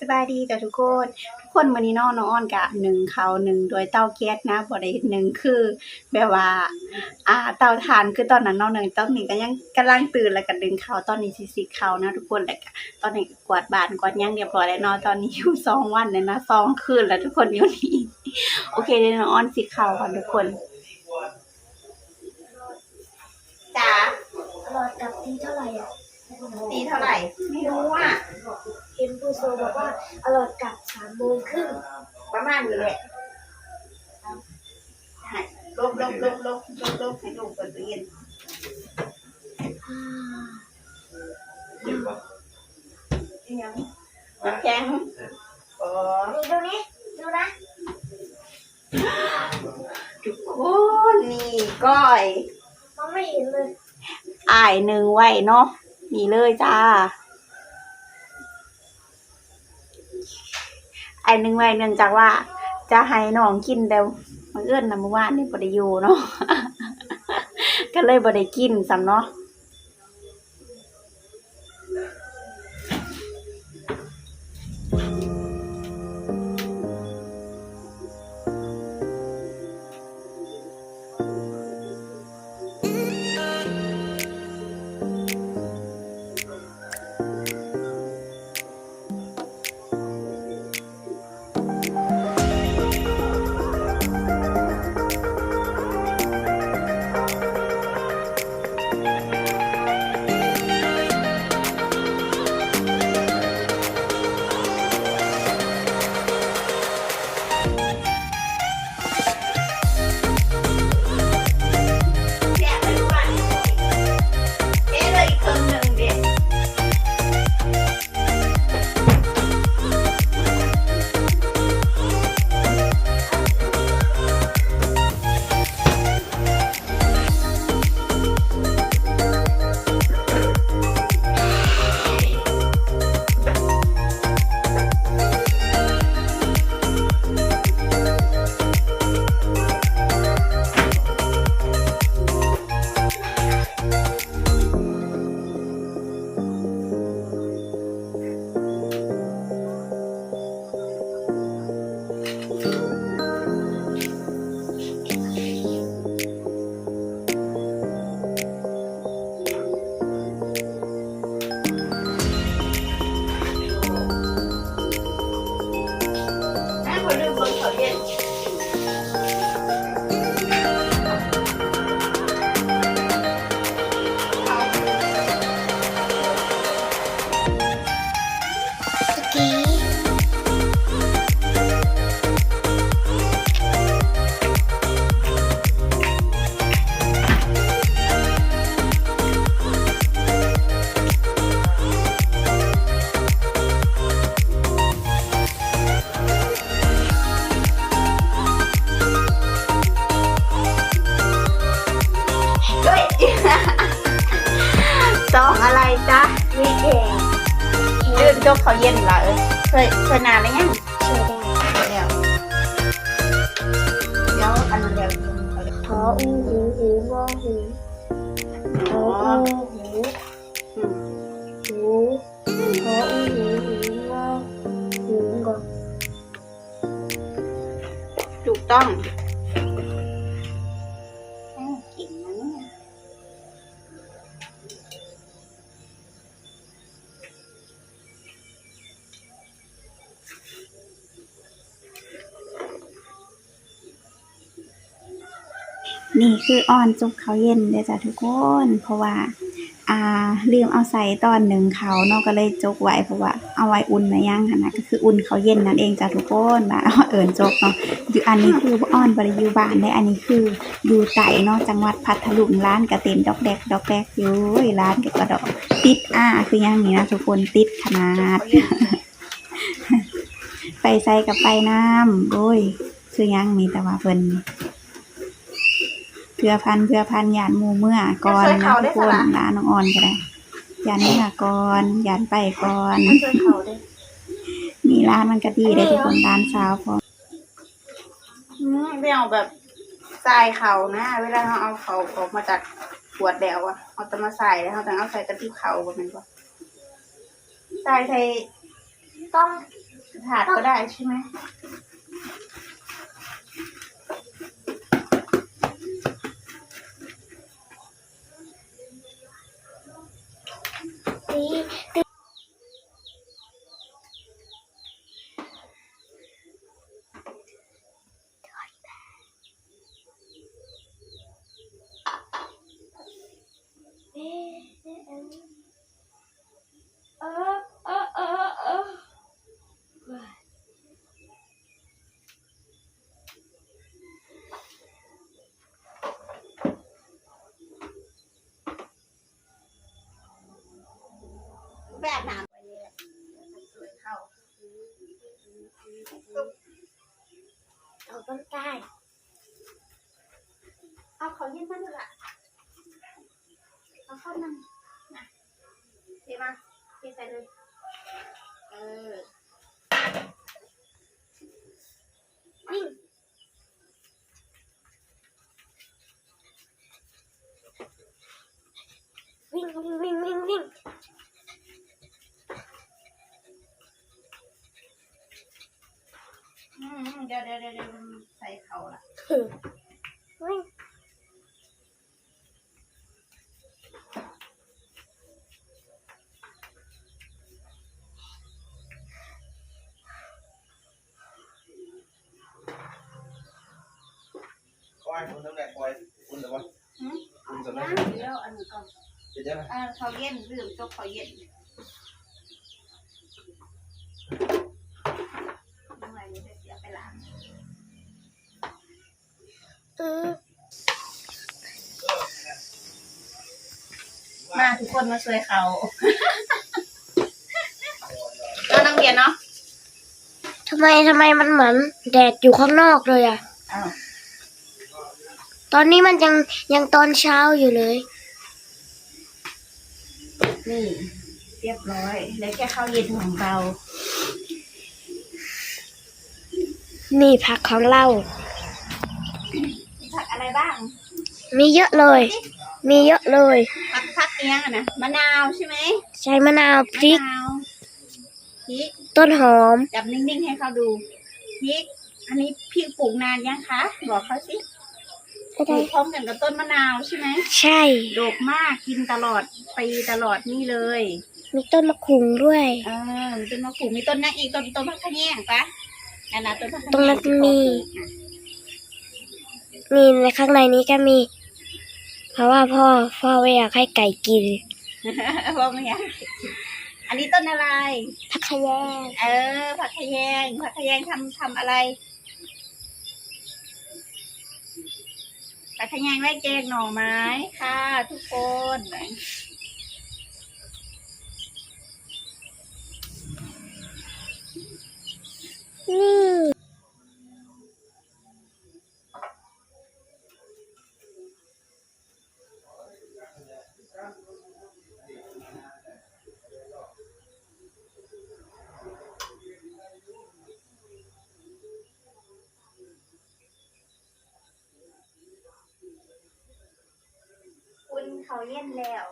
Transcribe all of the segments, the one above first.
สบายดีจ้ะทุกคน ทุกคนมื้อนี้เน้องน้องอ้อนกะหนึ่งเขาวหนึ่งโดยเตาแก๊สนะบ่ได้หนึ่งคือแบบว่า อ่าเตาถ่านคือตอนนั้นเน้องหนึ่งตอนนี้ก็ยังกำลังตื่นแล้วก็ดึงเขาวตอนนี้สิสิเขาวนะ ทุกคนแล้วก็ตอนนี้ก็กวาดบ้านกวาดหยังเรียบร้อยแล้วเนาะตอนนี้อยู่สองวันเลยนะสองคืนแล้วทุกคนอยู่นี่โอเคเดี๋ยวน้องอ้อนสิเขาวก่อนทุกคนจ้าตลอดกับตีเท่าไหร่อะตีเท่าไหร่ไม่รู้อะ เห็นผู้โซบอกว่าอร่อยกับสามโมงครึ่งประมาณนี้แหละให้ลบลบลบลบลบลบให้ลูกเปิดตู้เย็นอ่าเจ็บปะอีหยังน้ำแข็งอ๋อนี่ดูนี่ดูนะทุกคนนี่ก้อยมองไม่เห็นเลยอ่ายหนึ่งไว้เนาะนี่เลยจ้า ไอ้หนึ่งไว้เนื่องจากว่า จะให้น้องกินแต่มันเอื้อนนะเมื่อวานนี่บ่ได้อยู่เนาะก็เลยบ่ได้กินซ้ำเนาะ องอะไรจ๊ะมีแดงยื่นจกเขาเย็นเหรอเอ้ยเคยเคยนานแล้วยังเชียร์แดงเดี๋ยวเดี๋ยวอันเดียวทออูหูหูงอหูทออูหูอื นี่คืออ้อนจุกเขาเย็นเด้จ้ะทุกคน เพราะว่า อ่าลืมเอาใส่ตอนหนึ่งเขาเนาะก็เลยจกไว้เพราะว่าเอาไว้อุ่นมาย่างค่ะนะก็คืออุ่นเขาเย็นนั่นเองจ้ะทุกคนนะเอิญจกเนาะอยู่อันนี้คืออ้อนบริยูบานได้อันนี้คืออยู่ไต่เนาะจังหวัดพัทลุงร้านกระเต็มดอกแดกดอกแดกอยู่โอ้ยร้านก็กระดอกติดอ่าคืออย่างนี้นะทุกคนติดขนาดไปใส่กับไปน้ำโอ้ยคือยังมีแต่ว่าเพิ่น เพื่อพันเพื่อพันยานหมูเมื่อก่อนนะทุกคนร้านน้องอ่อนก็ได้ยานเมื่อก่อนยานไปก่อนไม่เคยเขาเลยนี่ร้านมันก็ดีเลยทุกคนร้านเช้าพอไม่เอาแบบทรายเขานะ เวลาเราเอาเขาออกมาจากขวดแล้วอะเอาแต่มาใส่แล้วเราต้องเอาใส่กระติบเขาแบบนี้ป่ะทรายไทยต้องถาดก็ได้ใช่ไหม ตีตีเอ๊ะเอ๊ะเอ๊ะเออเออเออเออ แบบน้ำไปเลยเข้าเอาต้นใต้าเอาเขาเย็นมาดูละเอาเข้านั่งนะเทมาเทใส่เลย เออวิ่งวิ่งวิ่งวิ่งวิ่งวิ่ง อืม เดี๋ยวเดี๋ยวเดี๋ยวเดี๋ยวใส่เขาละวิ่งคอยคุณทั้งแหล่คอยคุณแต่ว่าอืมคุณสำนัย่ากงเดียวอันนี้ก่อนเดี๋ยวจะไหมเออเขาเย็นดื่มจบเขาเย็น มาทุกคนมาช่วยเขาเรานั่งเรียนเนาะทำไมทำไมมันเหมือนแดดอยู่ข้างนอกเลยอะอ้าวตอนนี้มันยังยังตอนเช้าอยู่เลย นี่ เรียบร้อยเหลือแค่ข้าวเย็นของเรา นี่ผักของเรา มีผักอะไรบ้าง มีเยอะเลย มีเยอะเลย ผักผักเอียงอะนะ มะนาวใช่ไหมใช้มะนาวพริก มะนาวพริก ต้นหอม จับนิ่งๆให้เขาดูพริก อันนี้พี่ปลูกนานยังคะ บอกเขาสิปลูกพร้อมกันกับต้นมะนาวใช่ไหมใช่โดกมากกินตลอดปีตลอดนี่เลย มีต้นมะขุงด้วย เออมีต้นมะกรูดมีต้นนั่นอีกต้นต้นมะขะแยงปะอันนั้น ต้นมะขะแยงตรงนั้นที่มีเขาปลูกนี่ในข้างในนี้ก็มี เพราะว่าพ่อพ่อไม่อยากให้ไก่กินอะบอกไม่ยังอันนี้ต้นอะไร ผักขยง เออ ผักขะแยง ผักขะแยงทำทำอะไร ผักขะแยงไล่แกงหน่อไม้ค่ะ ทุกคนนี่ อุ่น เขาเย็นแล้ว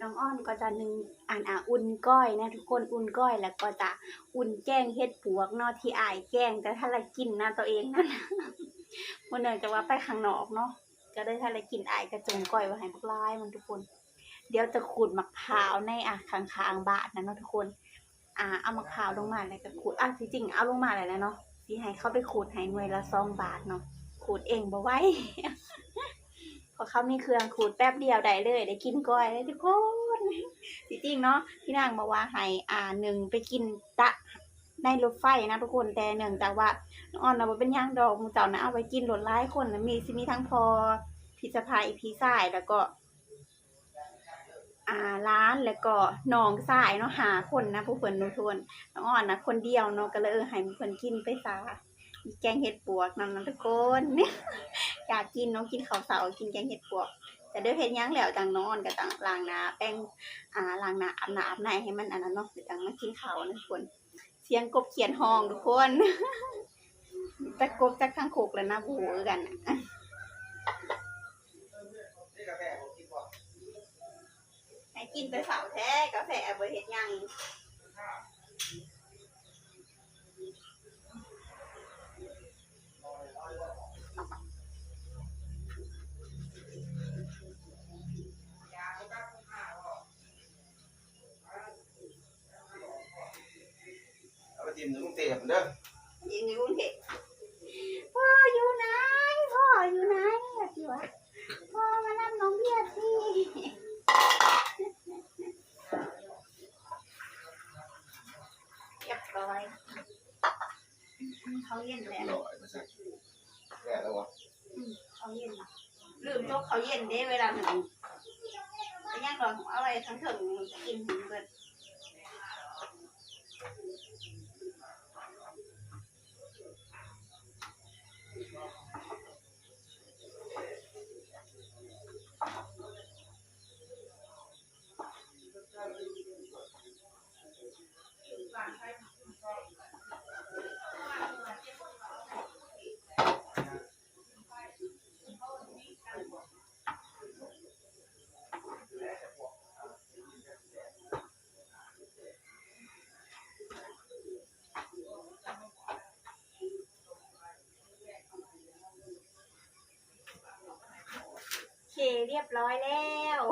น้องอ้อนก็จะนึ่งอ่านอ่าอุ่นก้อยนะทุกคนอุ่นก้อยแล้วก็จะอุ่นแกงเฮ็ดปวกเนาะที่อายแกงแต่ถ้าละกินนะตัวเองนั่นวันเนื่องจากว่าไปข้างนอกเนาะก็ได้ถ้าละกินอายกระจงก้อยไว้ให้พวกลายมันทุกคน เดี๋ยวจะขูดมะพร้าวในอะข้างๆบาทนะเนาะทุกคนอ่าเอามะพร้าวลงมาแล้วก็ขูดอะที่จริงเอาลงมาเลยแล้วเนาะที่ให้เข้าไปขูดให้หน่วยละสองบาทเนาะขูดเองบ่ไหวเพราะเขามีเครื่องขูดแป๊บเดียวได้เลย ได้กินก้อยเลยทุกคนจริงๆเนาะพี่นางมาว่าให้อ่าหนึ่งไปกินตะในรถไฟนะทุกคนแต่เนื่องจากว่าน้องออนนะบ่เป็นย่างดอกมูเจ้านะเอาไว้กินรถหลายคนนะมีสิมีทั้งพอพี่สะพายพี่สายแล้วก็ อ่าร้านแล้วก็น้องสายเนาะหาคนนะผู้เพิ่นทุกคนน้องอ่อนนะคนเดียวเนาะก็เลยเออให้เพิ่นกินไปซะแกงเห็ดปวกนั่นนะทุกคน อยากกินเนาะกินข้าวเสาร์กินแกงเห็ดปวกแต่ดี๋ยเฮ็ดหยังแล้วจังนอนก็จังล้างหน้าแป้งอ่าล้างหน้าอาบน้ำอาบในให้มันอันนั้นเนาะเดี๋ยวจังมากินข้าวนะทุกคนเสียงกบเขียนห้องทุกคนแต่กบจากข้างโคกแล้วนะบูคือกันน่ะนี่กาแฟผมกินก่อนให้กินไปสาแท้กาแฟบ่เฮ็ดยัง จิ้มหรือมึงเตะผมเด้อยิงในกรุงเทพพ่ออยู่ไหนพ่ออยู่ไหนอะพี่วะพ่อมารับน้องเบียร์สิเรียบร้อยเขาเย็นแล้วหล่อไอ้ภาษาแก่แล้ววะเขาเย็นเนาะลืมจกเขาเย็นเด้เวลาหนึ่งไปย่างรอของเอาไว้ทั้งถึงกินถึงเบิด เรียบร้อยแล้ว